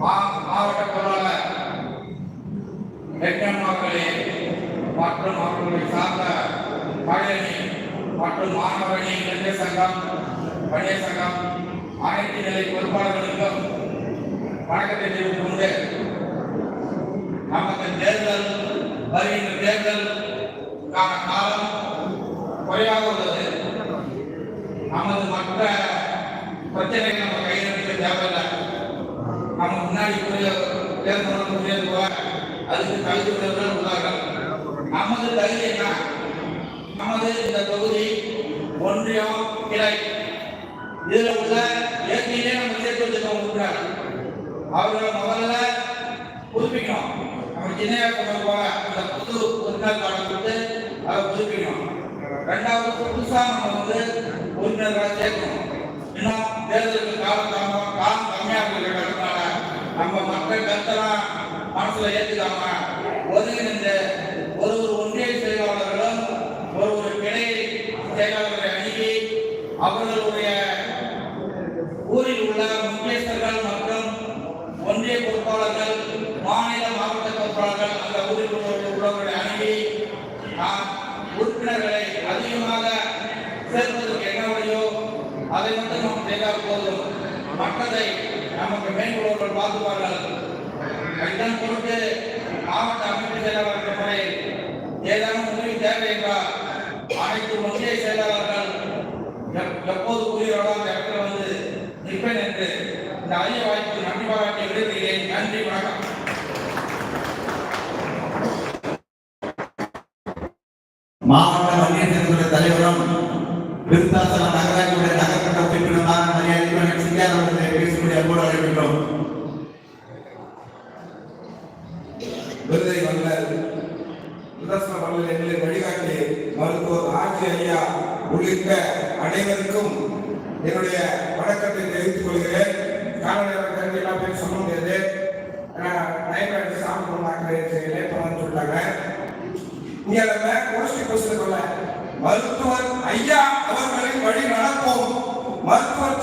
மாவட்ட பொருளாளர் வெங்கன் மற்றும் அவர்களை சார்ந்த மகளிரணி மற்றும் மாணவரணி இளைஞர் சங்கம் வணிக சங்கம் அனைத்து நிலை பொறுப்பாளர்களுக்கும் வணக்கத்தை தெரிவித்துக் கொண்டு நமக்கு தேர்தல் வருகின்ற தேர்தலுக்கான காலம் குறைவாக உள்ளது நமது மற்ற பிரச்சனைகள் நம்ம கையில் எடுக்க தேவையில்லை. நம்ம முன்னாடி புரிய தேர்தல் புரியாது போல அதுக்கு தகுதி உள்ளவர்கள் உள்ளார்கள். நமது தகுதி என்ன? நமது இந்த தொகுதி ஒன்றியம் கிளை. இதுல உள்ள ஏற்கனவே நம்ம சேர்த்து வச்சிருக்கோம் அவர்களை முதல்ல புதுப்பிக்கணும். நம்ம சின்ன அந்த புது உறுப்பினர் கார்டை கொடுத்து அதை புதுப்பிக்கணும். ரெண்டாவது புதுசாக நம்ம வந்து உறுப்பினர்களாக சேர்க்கணும். இன்னும் தேர்தலுக்கு காலம் தாமதம் காலம் கம்மியாக இருக்கிறதுனால நம்ம மக்கள் கருத்தெல்லாம் மனசுல ஏத்துக்காம ஒதுங்கிருந்து ஒரு ஒரு ஒன்றிய செயலாளர்களும் ஒரு ஒரு கிளை செயலாளர்களை அணுகி அவர்களுடைய ஊரில் உள்ள முக்கியஸ்தர்கள் மற்றும் ஒன்றிய பொறுப்பாளர்கள் மாநில மாவட்ட பொறுப்பாளர்கள் அந்த ஊரில் உள்ள- உள்ளவர்களை அணுகி நாம் உறுப்பினர்களை அதிகமாக சேர்ப்பதற்கு என்ன வழியோ அதை மட்டும் நாம் செய்தால் போதும் மற்றதை நமக்கு மேற்கொள்வர்கள் பார்த்துப்பார்கள் இதன் பொருட்டு மாவட்ட அமைப்பு செயலாளர்கள் முறை ஏதேனும் உதவி தேவை என்றால் அனைத்து ஒன்றிய செயலாளர்கள் எப்போது கூறுகிறாரோ அந்த இடத்துல வந்து நிற்பேன் என்று இந்த அரிய வாய்ப்பு நன்றி பாராட்டி விடுகிறேன் நன்றி வணக்கம். மாவட்ட வன்னிய சங்கத்துடைய தலைவரும் விருத்தாசலம் நகராட்சியுடைய நகர்மன்ற உறுப்பினருமான மரியாதைக்குரிய சிங்கார் அவர்களை பேசும்படி அன்போடு அழைக்கின்றோம் என்னுடைய வணக்கத்தை தெரிவித்துக் கொள்கிறேன். காலநேரம் கருதி எல்லாம் பேர் சொல்ல முடியாது. நைட் சாப்பிடணும் லேட் பண்ணு சொல்லிட்டாங்க இங்க நம்ம கோஷ்டி கொஸ்டின் மருத்துவர் ஐயா அவர்களின் வழி நடப்போம் மருத்துவர்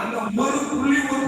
அந்த ஒரு புள்ளி ஒரு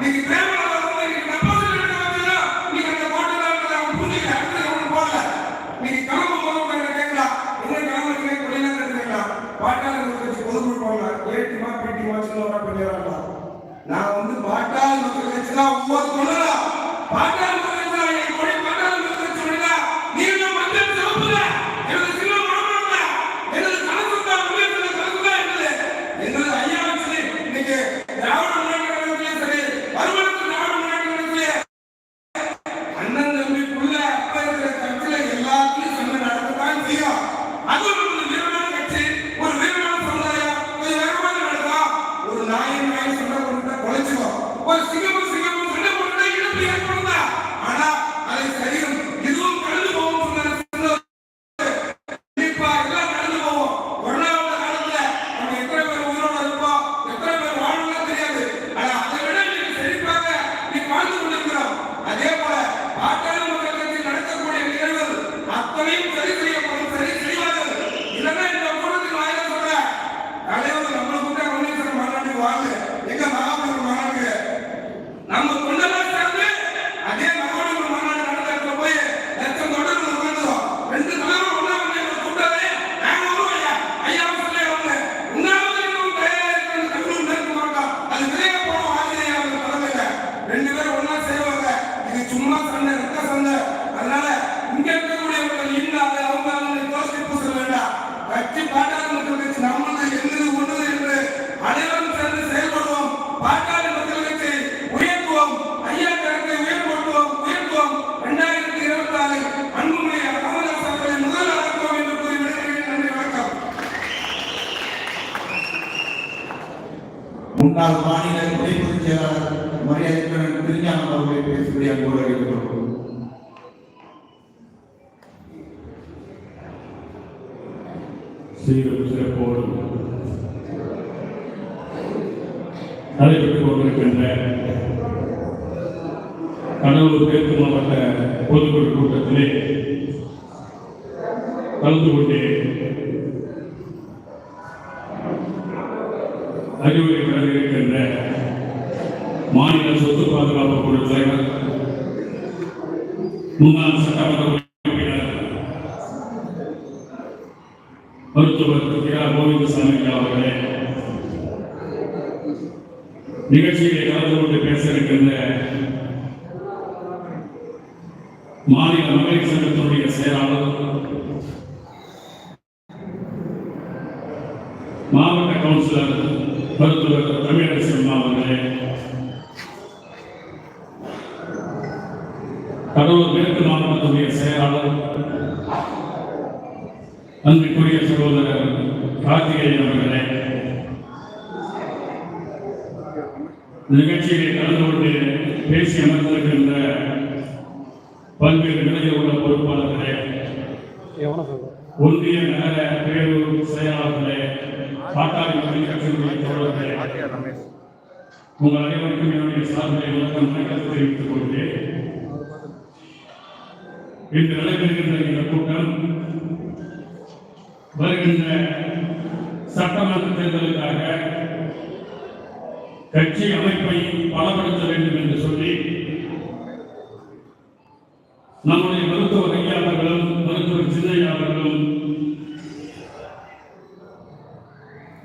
మీకు ప్రేమ பாட்டாளி மக்கள் கட்சி உயர்த்துவோம். ஐயா கருத்தை உயர்படுத்துவோம் உயர்த்துவோம். இரண்டாயிரத்தி இருபத்தி ஆறு அன்புமணி கமலஹாசன் அவர்களை முதல் அடக்குவோம் என்று கூறி விடைபெறுகிறேன். நன்றி வணக்கம். முன்னாள் மாநில துணை பொதுச் செயலாளர் மரியாதைக்குடன் திருஞானம் அவர்களை பேசும்படி அன்போடு அழைக்கிறோம் சீரும் சிறப்போடும் நடைபெற்றுக் கொண்டிருக்கின்ற கடலூர் தெற்கு மாவட்ட பொதுக்குழு கூட்டத்திலே கலந்து கொண்டு அறிவுரை வழங்க இருக்கின்ற மாநில சொத்து பாதுகாப்பு குழு தலைவர் முன்னாள் சட்டமன்ற உறுப்பினர் மருத்துவர் திரா கோவிந்தசாமி அவர்களே நிகழ்ச்சியிலே கலந்து கொண்டு பேச இருக்கின்ற மாநில மகளிர் சங்கத்தினுடைய செயலாளர் மாவட்ட கவுன்சிலர் மருத்துவர் தமிழரசு அம்மா அவர்களே கடலூர் மேற்கு மாவட்டத்துடைய செயலாளர் அன்புக்குரிய சகோதரர் கார்த்திகேயன் அவர்களே நிகழ்ச்சியிலே கலந்து கொண்டு பேசி அமர்ந்திருக்கின்ற பல்வேறு நிலையில் உள்ள பொறுப்பாளர்களே ஒன்றிய நகர பேரூர் செயலாளர்களே பாட்டாளி மக்கள் கட்சியினுடைய தோழர்களே உங்கள் அனைவருக்கும் என்னுடைய சார்பில் வணக்கம் வணக்கத்தை தெரிவித்துக் கொள்கிறேன். இன்று நடைபெறுகின்ற இந்த கூட்டம் வருகின்ற சட்டமன்ற தேர்தலுக்காக கட்சி அமைப்பை பலப்படுத்த வேண்டும் என்று சொல்லி நம்முடைய மருத்துவர் ஐயா அவர்களும் மருத்துவர் சின்னையா அவர்களும்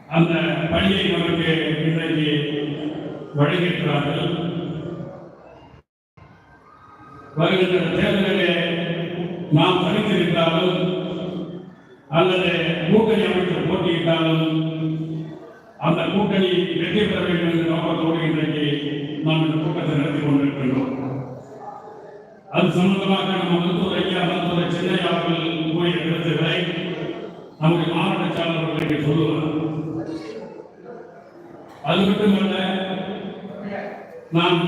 அந்த பணியை நமக்கு இன்றைக்கு வழங்கியிருக்கிறார்கள். வருகின்ற தேர்தலிலே நாம் தனித்திருந்தாலும் அல்லது கூட்டணி அமைத்து போட்டியிட்டாலும் அந்த கூட்டணி வெற்றி பெற வேண்டும் என்ற நோக்கத்தோடு இன்றைக்கு நாம் இந்த கூட்டத்தை நடத்தி கொண்டிருக்கின்றோம். அது சம்பந்தமாக நம்ம மருத்துவர் ஐயா மருத்துவர் சென்னை அவர்கள் கூறிய கருத்துக்களை நம்முடைய மாவட்ட செயலாளர்கள் சொல்லுவார். அது மட்டுமல்ல நாம்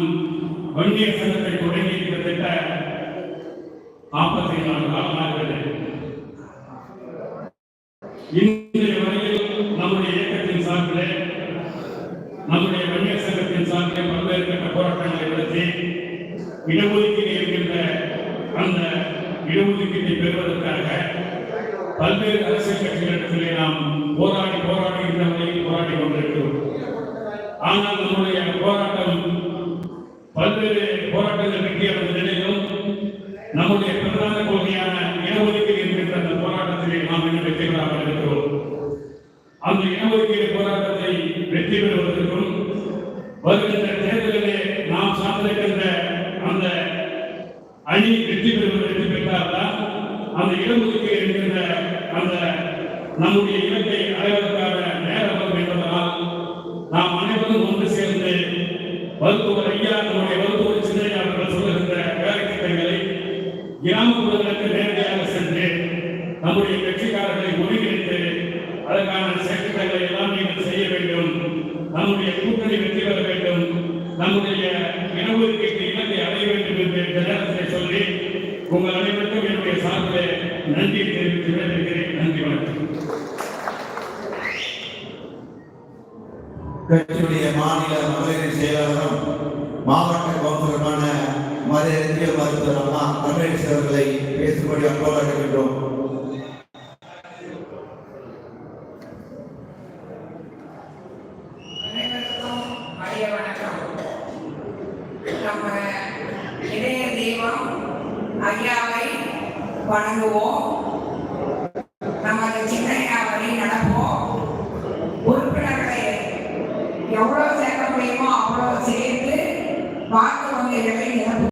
வன்னியர் சங்கத்தை தொடங்கி கிட்டத்தட்ட நாற்பத்தி நாலு காலமாகிறது இன்று வரையில் நம்முடைய இயக்கத்தின் சார்பிலே நம்முடைய வன்னியர் சங்கத்தின் பல்வேறு கட்ட போராட்டங்களை நடத்தி இடஒதுக்கீடு இருக்கின்ற அந்த இடஒதுக்கீட்டை பெறுவதற்காக பல்வேறு அரசியல் கட்சிகளிடத்திலே நாம் போராடி போராடி இருந்த வரையில் போராடி கொண்டிருக்கிறோம். ஆனால் நம்முடைய போராட்டம் பல்வேறு போராட்டங்கள் வெற்றி அடைந்த நிலையிலும் நம்முடைய பிரதான கொள்கையான இடஒதுக்கீடு இருக்கின்ற அந்த போராட்டத்திலே நாம் இன்னும் வெற்றி பெறாமல் இருக்கிறோம். அந்த இடஒதுக்கீடு போராட்டத்தை வெற்றி பெறுவதற்கும் வருகின்ற தேர்தலிலே நாம் சார்ந்திருக்கின்ற அந்த அணி வெற்றி பெறுவது வெற்றி பெற்றால்தான் அந்த இடஒதுக்கீடு இருக்கின்ற அந்த நம்முடைய இலக்கை அடைவதற்கான நேரம் வரும் என்பதனால் நாம் அனைவரும் ஒன்று சேர்ந்து மருத்துவர் ஐயா நம்முடைய மருத்துவர் சின்னையா அவர்கள் சொல்லுகின்ற வேலை திட்டங்களை கிராமப்புறங்களுக்கு நேரடியாக சென்று நம்முடைய கட்சிக்காரர்களை ஒருங்கிணைத்து அதற்கான செயற்திட்டங்களை எல்லாம் நீங்கள் செய்ய வேண்டும். நம்முடைய கூட்டணி வெற்றி பெற வேண்டும் நம்முடைய இடஒதுக்கீட்டு இலக்கை அடைய வேண்டும் என்று இந்த நேரத்தில் சொல்லி உங்கள் அனைவருக்கும் சார்பிலே நன்றி தெரிவித்து விடைபெறுகிறேன். நன்றி வணக்கம். கட்சியுடைய மாநில மகளிர் செயலாளரும் மாவட்ட கவுன்சிலருமான மரியாதைக்குரிய மருத்துவர் அம்மா தமிழரசு அவர்களை பேசும்படி அன்போடு அழைக்கின்றோம் வணக்கம். நம்ம இளைய தெய்வம் ஐயாவை வணங்குவோம். நமது சின்னையா வழி நடப்போம்.